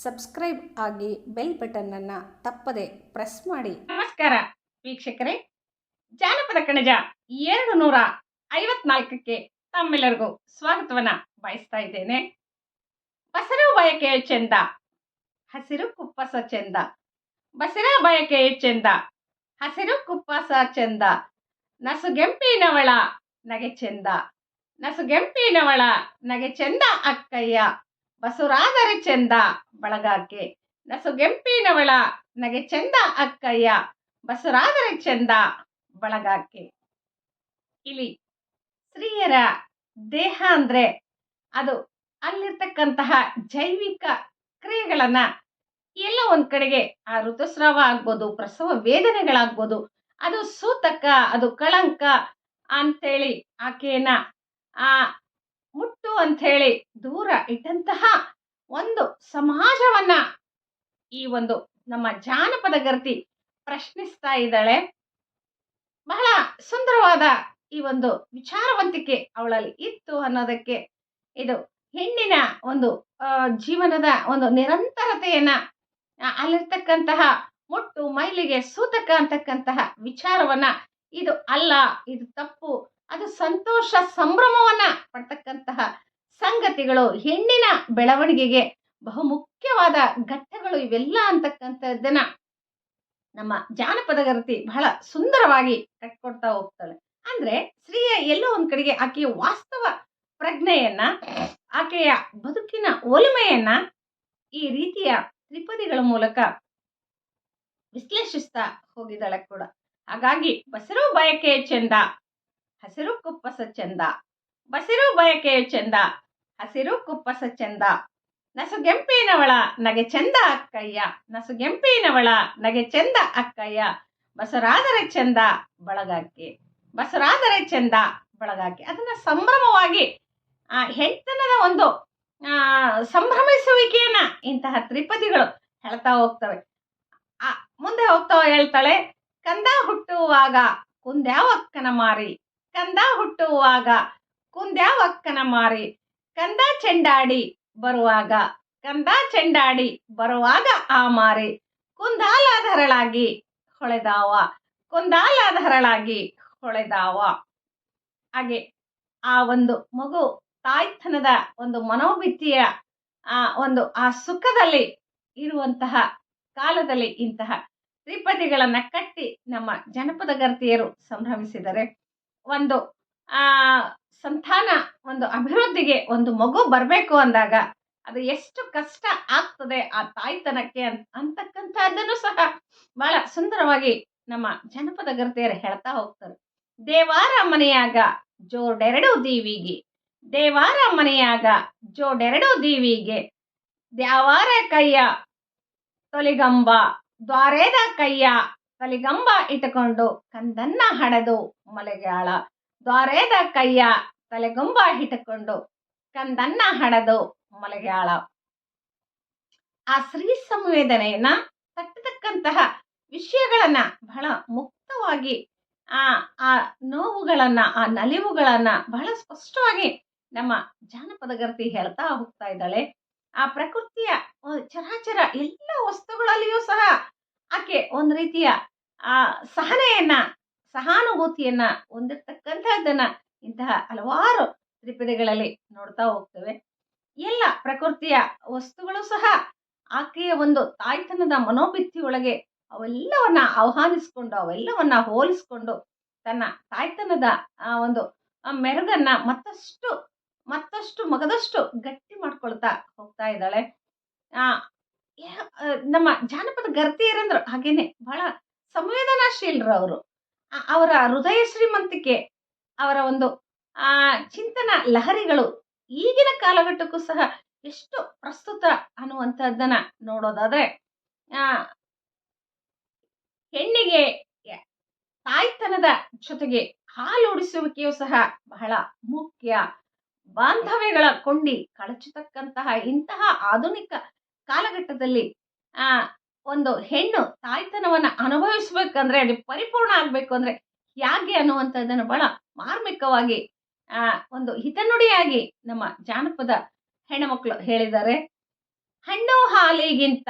Subscribe ಆಗಿ bell ಬಟನ್ನನ್ನು ತಪ್ಪದೆ press ಮಾಡಿ. ನಮಸ್ಕಾರ ವೀಕ್ಷಕರೇ. ಜಾನಪದ ಕಣಜ ಎರಡು ನೂರ ಐವತ್ನಾಲ್ಕಕ್ಕೆ ತಮ್ಮೆಲ್ಲರಿಗೂ ಸ್ವಾಗತವನ್ನ ಬಯಸ್ತಾ ಇದ್ದೇನೆ. ಬಸರು ಬಯಕೆ ಚೆಂದ, ಹಸಿರು ಕುಪ್ಪಸ ಚೆಂದ. ಬಸರ ಬಯಕೆ ಚೆಂದ, ಹಸಿರು ಕುಪ್ಪಸ ಚೆಂದ. ನಸುಗೆಂಪಿನವಳ ನಗೆ ಚೆಂದ. ನಸುಗೆಂಪಿನವಳ ನಗೆ ಚೆಂದ ಅಕ್ಕಯ್ಯ. ಬಸುರಾದರೆ ಚೆಂದ ಬಳಗಾಕೆ ನಸುಗೆಂಪಿನವಳ ನಗೆ ಚೆಂದ ಅಕ್ಕಯ್ಯ ಬಸರಾದರೆ ಚೆಂದ ಬಳಗಾಕೆ ಇಲ್ಲಿ ಸ್ತ್ರೀಯರ ದೇಹ ಅಂದ್ರೆ ಅದು ಅಲ್ಲಿರ್ತಕ್ಕಂತಹ ಜೈವಿಕ ಕ್ರಿಯೆಗಳನ್ನ ಎಲ್ಲ ಒಂದ್ ಕಡೆಗೆ ಆ ಋತುಸ್ರಾವ ಆಗ್ಬೋದು, ಪ್ರಸವ ವೇದನೆಗಳಾಗ್ಬೋದು, ಅದು ಸೂತಕ, ಅದು ಕಳಂಕ ಅಂತೇಳಿ ಆಕೆಯನ್ನ ಆ ಮುಟ್ಟು ಅಂಥೇಳಿ ದೂರ ಇಟ್ಟಂತಹ ಒಂದು ಸಮಾಜವನ್ನ ಈ ಒಂದು ನಮ್ಮ ಜಾನಪದ ಗರ್ತಿ ಪ್ರಶ್ನಿಸ್ತಾ ಇದ್ದಾಳೆ. ಬಹಳ ಸುಂದರವಾದ ಈ ಒಂದು ವಿಚಾರವಂತಿಕೆ ಅವಳಲ್ಲಿ ಇತ್ತು ಅನ್ನೋದಕ್ಕೆ ಇದು ಹೆಣ್ಣಿನ ಒಂದು ಜೀವನದ ಒಂದು ನಿರಂತರತೆಯನ್ನ ಅಲ್ಲಿರ್ತಕ್ಕಂತಹ ಮುಟ್ಟು, ಮೈಲಿಗೆ ಸೂತಕ ಅಂತಕ್ಕಂತಹ ವಿಚಾರವನ್ನ ಇದು ಅಲ್ಲ, ಇದು ತಪ್ಪು ಅದು ಸಂತೋಷ ಸಂಭ್ರಮವನ್ನ ಪಡ್ತಕ್ಕಂತಹ ಸಂಗತಿಗಳು, ಹೆಣ್ಣಿನ ಬೆಳವಣಿಗೆಗೆ ಬಹುಮುಖ್ಯವಾದ ಘಟ್ಟಗಳು ಇವೆಲ್ಲ ಅಂತಕ್ಕಂಥದ್ದನ್ನ ನಮ್ಮ ಜಾನಪದ ಗರತಿ ಬಹಳ ಸುಂದರವಾಗಿ ಕಟ್ಕೊಡ್ತಾ ಹೋಗ್ತಾಳೆ. ಅಂದ್ರೆ ಸ್ತ್ರೀಯ ಎಲ್ಲೋ ಒಂದ್ ಕಡೆಗೆ ಆಕೆಯ ವಾಸ್ತವ ಪ್ರಜ್ಞೆಯನ್ನ, ಆಕೆಯ ಬದುಕಿನ ಒಲಿಮೆಯನ್ನ ಈ ರೀತಿಯ ತ್ರಿಪದಿಗಳ ಮೂಲಕ ವಿಶ್ಲೇಷಿಸ್ತಾ ಹೋಗಿದ್ದಾಳೆ ಕೂಡ. ಹಾಗಾಗಿ ಬಸರೋ ಬಯಕೆ ಚೆಂದ ಹಸಿರು ಕುಪ್ಪಸ ಚೆಂದ. ಬಸಿರು ಬಯಕೆಯ ಚೆಂದ. ಹಸಿರು ಕುಪ್ಪಸ ಚೆಂದ. ನಸುಗೆಂಪಿನವಳ ನಗೆ ಚೆಂದ ಅಕ್ಕಯ್ಯ. ನಸುಗೆಂಪಿನವಳ ನಗೆ ಚೆಂದ ಅಕ್ಕಯ್ಯ. ಬಸರಾದರೆ ಚೆಂದ ಬಳಗಾಕೆ ಬಸರಾದರೆ ಚೆಂದ ಬಳಗಾಕೆ ಅದನ್ನ ಸಂಭ್ರಮವಾಗಿ, ಆ ಹೆಣ್ತನದ ಒಂದು ಸಂಭ್ರಮಿಸುವಿಕೆಯನ್ನ ಇಂತಹ ತ್ರಿಪದಿಗಳು ಹೇಳ್ತಾ ಹೋಗ್ತವೆ. ಆ, ಮುಂದೆ ಹೋಗ್ತಾ ಹೇಳ್ತಾಳೆ, ಕಂದ ಹುಟ್ಟುವಾಗ ಕುಂದ್ಯಾವಕ್ಕನ ಮಾರಿ ಕಂದ ಹುಟ್ಟುವಾಗ ಕುಂದ್ಯಾವಕ್ಕನ ಮಾರಿ, ಕಂದ ಚೆಂಡಾಡಿ ಬರುವಾಗ, ಕಂದ ಚೆಂಡಾಡಿ ಬರುವಾಗ ಆ ಮಾರಿ, ಕುಂದಾಲಾಧರಳಾಗಿ ಹೊಳೆದಾವ ಕುಂದಾಲಾಧರಳಾಗಿ ಹೊಳೆದಾವ. ಹಾಗೆ ಆ ಒಂದು ಮಗು ತಾಯ್ತನದ ಒಂದು ಮನೋಭಿತ್ತಿಯ ಆ ಒಂದು, ಆ ಸುಖದಲ್ಲಿ ಇರುವಂತಹ ಕಾಲದಲ್ಲಿ ಇಂತಹ ತ್ರಿಪದಿಗಳನ್ನ ಕಟ್ಟಿ ನಮ್ಮ ಜನಪದ ಗರ್ತಿಯರು ಸಂಭ್ರಮಿಸಿದರೆ ಒಂದು, ಆ, ಸಂತಾನ, ಒಂದು ಅಭಿವೃದ್ಧಿಗೆ ಒಂದು ಮಗು ಬರಬೇಕು ಅಂದಾಗ ಅದು ಎಷ್ಟು ಕಷ್ಟ ಆಗ್ತದೆ ಆ ತಾಯ್ತನಕ್ಕೆ ಅಂತ ಅಂತಕ್ಕಂಥದ್ದನ್ನು ಸಹ ಬಹಳ ಸುಂದರವಾಗಿ ನಮ್ಮ ಜನಪದ ಗ್ರತೆಯರು ಹೇಳ್ತಾ ಹೋಗ್ತಾರೆ. ದೇವಾರ ಮನೆಯಾಗ ಜೋಡೆರಡು ದೀವಿಗೆ, ದೇವಾರ ಮನೆಯಾಗ ಜೋಡೆರಡು ದೀವಿಗೆ, ದ್ಯಾವಾರ ಕೈಯ ತೊಲಿಗಂಬ, ದ್ವಾರೇದ ಕೈಯ ತಲಿಗಂಬ ಇಟ್ಟುಕೊಂಡು ಕಂದನ್ನ ಹಡೆದು ಮಲೆಗಾಳ ದ್ವಾರೇದ ಕೈಯ ತಲೆಗಂಬ ಇಟ್ಟುಕೊಂಡು ಕಂದನ್ನ ಹಡೆದು ಮಲೆಗಾಳ ಆ ಸ್ತ್ರೀ ಸಂವೇದನೆಯನ್ನ ತಟ್ಟತಕ್ಕಂತಹ ವಿಷಯಗಳನ್ನ ಬಹಳ ಮುಕ್ತವಾಗಿ ಆ ಆ ನೋವುಗಳನ್ನ, ಆ ನಲಿವುಗಳನ್ನ ಬಹಳ ಸ್ಪಷ್ಟವಾಗಿ ನಮ್ಮ ಜಾನಪದ ಗರ್ತಿ ಹೇಳ್ತಾ ಹೋಗ್ತಾ ಇದ್ದಾಳೆ. ಆ ಪ್ರಕೃತಿಯ ಚರಾಚರ ಎಲ್ಲ ವಸ್ತುಗಳಲ್ಲಿಯೂ ಸಹ ಆಕೆ ಒಂದು ರೀತಿಯ ಆ ಸಹನೆಯನ್ನ ಸಹಾನುಭೂತಿಯನ್ನ ಹೊಂದಿರ್ತಕ್ಕಂಥದ್ದನ್ನ ಇಂತಹ ಹಲವಾರು ತ್ರಿಪದಿಗಳಲ್ಲಿ ನೋಡ್ತಾ ಹೋಗ್ತೇವೆ. ಎಲ್ಲ ಪ್ರಕೃತಿಯ ವಸ್ತುಗಳು ಸಹ ಆಕೆಯ ಒಂದು ತಾಯ್ತನದ ಮನೋಭಿತ್ತಿ ಒಳಗೆ ಅವೆಲ್ಲವನ್ನ ಆಹ್ವಾನಿಸ್ಕೊಂಡು ಅವೆಲ್ಲವನ್ನ ಹೋಲಿಸ್ಕೊಂಡು ತನ್ನ ತಾಯ್ತನದ ಆ ಒಂದು ಮೆರುಗನ್ನ ಮತ್ತಷ್ಟು ಮತ್ತಷ್ಟು ಮಗದಷ್ಟು ಗಟ್ಟಿ ಮಾಡ್ಕೊಳ್ತಾ ಹೋಗ್ತಾ ಇದ್ದಾಳೆ. ಆ, ನಮ್ಮ ಜಾನಪದ ಗರ್ತಿಯರಂದ್ರು ಹಾಗೇನೆ ಬಹಳ ಸಂವೇದನಾಶೀಲರು ಅವರು ಅವರ ಹೃದಯ ಶ್ರೀಮಂತಿಕೆ, ಅವರ ಒಂದು, ಆ, ಚಿಂತನ ಲಹರಿಗಳು ಈಗಿನ ಕಾಲಘಟ್ಟಕ್ಕೂ ಸಹ ಎಷ್ಟು ಪ್ರಸ್ತುತ ಅನ್ನುವಂಥದ್ದನ್ನ ನೋಡೋದಾದ್ರೆ, ಆ, ಹೆಣ್ಣಿಗೆ ತಾಯ್ತನದ ಜೊತೆಗೆ ಹಾಲುಡಿಸುವಿಕೆಯು ಸಹ ಬಹಳ ಮುಖ್ಯ. ಬಾಂಧವ್ಯಗಳ ಕೊಂಡಿ ಕಳಚತಕ್ಕಂತಹ ಇಂತಹ ಆಧುನಿಕ ಕಾಲಘಟ್ಟದಲ್ಲಿ, ಆ ಒಂದು ಹೆಣ್ಣು ತಾಯ್ತನವನ್ನ ಅನುಭವಿಸ್ಬೇಕಂದ್ರೆ, ಅಲ್ಲಿ ಪರಿಪೂರ್ಣ ಆಗ್ಬೇಕು ಅಂದ್ರೆ ಹೇಗೆ ಅನ್ನುವಂಥದ್ದನ್ನು ಬಹಳ ಮಾರ್ಮಿಕವಾಗಿ ಒಂದು ಹಿತನುಡಿಯಾಗಿ ನಮ್ಮ ಜಾನಪದ ಹೆಣ್ಣುಮಕ್ಕಳು ಹೇಳಿದ್ದಾರೆ. ಹಣ್ಣು ಹಾಲಿಗಿಂತ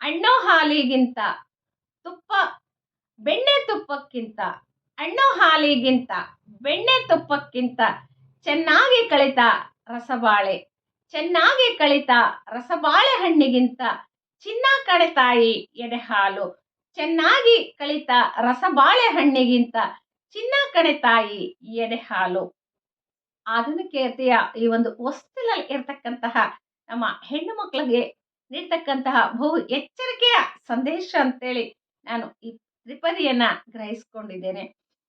ಹಣ್ಣು ಹಾಲಿಗಿಂತ ತುಪ್ಪ, ಬೆಣ್ಣೆ ತುಪ್ಪಕ್ಕಿಂತ, ಹಣ್ಣು ಹಾಲಿಗಿಂತ ಬೆಣ್ಣೆ ತುಪ್ಪಕ್ಕಿಂತ ಚೆನ್ನಾಗಿ ಕಳಿತ ರಸಬಾಳೆ, ಚೆನ್ನಾಗಿ ಕಳಿತ ರಸಬಾಳೆ ಹಣ್ಣಿಗಿಂತ ಚಿನ್ನ ಕಡೆತಾಯಿ ಎಡೆ ಹಾಲು. ಚೆನ್ನಾಗಿ ಕಳಿತ ರಸಬಾಳೆ ಹಣ್ಣಿಗಿಂತ ಚಿನ್ನ ಕಡೆತಾಯಿ ಎಡೆ ಹಾಲು. ಆಧುನಿಕತೆಯ ಈ ಒಂದು ವಸ್ತುನಲ್ಲಿ ಇರತಕ್ಕಂತಹ ನಮ್ಮ ಹೆಣ್ಣು ಮಕ್ಕಳಿಗೆ ನೀಡ್ತಕ್ಕಂತಹ ಬಹು ಎಚ್ಚರಿಕೆಯ ಸಂದೇಶ ಅಂತೇಳಿ ನಾನು ಈ ತ್ರಿಪದಿಯನ್ನ ಗ್ರಹಿಸ್ಕೊಂಡಿದ್ದೇನೆ.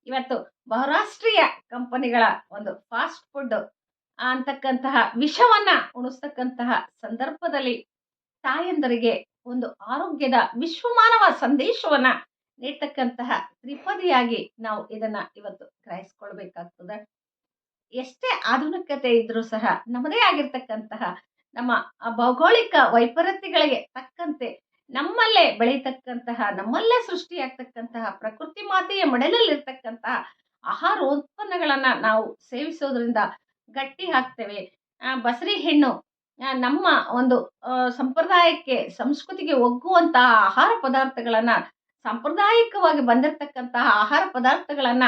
ಇವತ್ತು ಬಹುರಾಷ್ಟ್ರೀಯ ಕಂಪನಿಗಳ ಒಂದು ಫಾಸ್ಟ್ ಫುಡ್ ಅಂತಕ್ಕಂತಹ ವಿಷವನ್ನ ಉಣಿಸ್ತಕ್ಕಂತಹ ಸಂದರ್ಭದಲ್ಲಿ ತಾಯಂದರಿಗೆ ಒಂದು ಆರೋಗ್ಯದ ವಿಶ್ವಮಾನವ ಸಂದೇಶವನ್ನ ನೀಡ್ತಕ್ಕಂತಹ ತ್ರಿಪದಿಯಾಗಿ ನಾವು ಇದನ್ನ ಇವತ್ತು ಗ್ರಹಿಸ್ಕೊಳ್ಬೇಕಾಗ್ತದೆ. ಎಷ್ಟೇ ಆಧುನಿಕತೆ ಇದ್ರೂ ಸಹ ನಮ್ಮದೇ ಆಗಿರ್ತಕ್ಕಂತಹ ನಮ್ಮ ಭೌಗೋಳಿಕ ವೈಪರೀತ್ಯಗಳಿಗೆ ತಕ್ಕಂತೆ ನಮ್ಮಲ್ಲೇ ಬೆಳೀತಕ್ಕಂತಹ ನಮ್ಮಲ್ಲೇ ಸೃಷ್ಟಿಯಾಗ್ತಕ್ಕಂತಹ, ಪ್ರಕೃತಿ ಮಾತೆಯ ಮಡಲಲ್ಲಿರ್ತಕ್ಕಂತಹ ಆಹಾರೋತ್ಪನ್ನಗಳನ್ನ ನಾವು ಸೇವಿಸೋದ್ರಿಂದ ಗಟ್ಟಿ ಹಾಕ್ತೇವೆ ಬಸರಿ ಹೆಣ್ಣು ನಮ್ಮ ಒಂದು ಸಂಪ್ರದಾಯಕ್ಕೆ, ಸಂಸ್ಕೃತಿಗೆ ಒಗ್ಗುವಂತಹ ಆಹಾರ ಪದಾರ್ಥಗಳನ್ನ, ಸಾಂಪ್ರದಾಯಿಕವಾಗಿ ಬಂದಿರತಕ್ಕಂತಹ ಆಹಾರ ಪದಾರ್ಥಗಳನ್ನ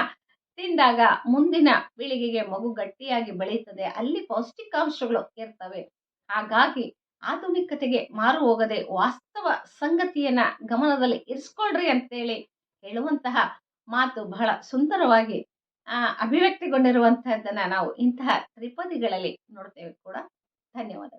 ತಿಂದಾಗ ಮುಂದಿನ ಪೀಳಿಗೆಗೆ ಮಗು ಗಟ್ಟಿಯಾಗಿ ಬೆಳೀತದೆ ಅಲ್ಲಿ ಪೌಷ್ಟಿಕಾಂಶಗಳು ಇರ್ತವೆ. ಹಾಗಾಗಿ ಆಧುನಿಕತೆಗೆ ಮಾರು ಹೋಗದೆ ವಾಸ್ತವ ಸಂಗತಿಯನ್ನ ಗಮನದಲ್ಲಿ ಇರಿಸ್ಕೊಳ್ರಿ ಅಂತೇಳಿ ಹೇಳುವಂತಹ ಮಾತು ಬಹಳ ಸುಂದರವಾಗಿ ಅಭಿವ್ಯಕ್ತಿಗೊಂಡಿರುವಂತಹದ್ದನ್ನ ನಾವು ಇಂತಹ ತ್ರಿಪದಿಗಳಲ್ಲಿ ನೋಡ್ತೇವೆ ಕೂಡ. धन्यवाद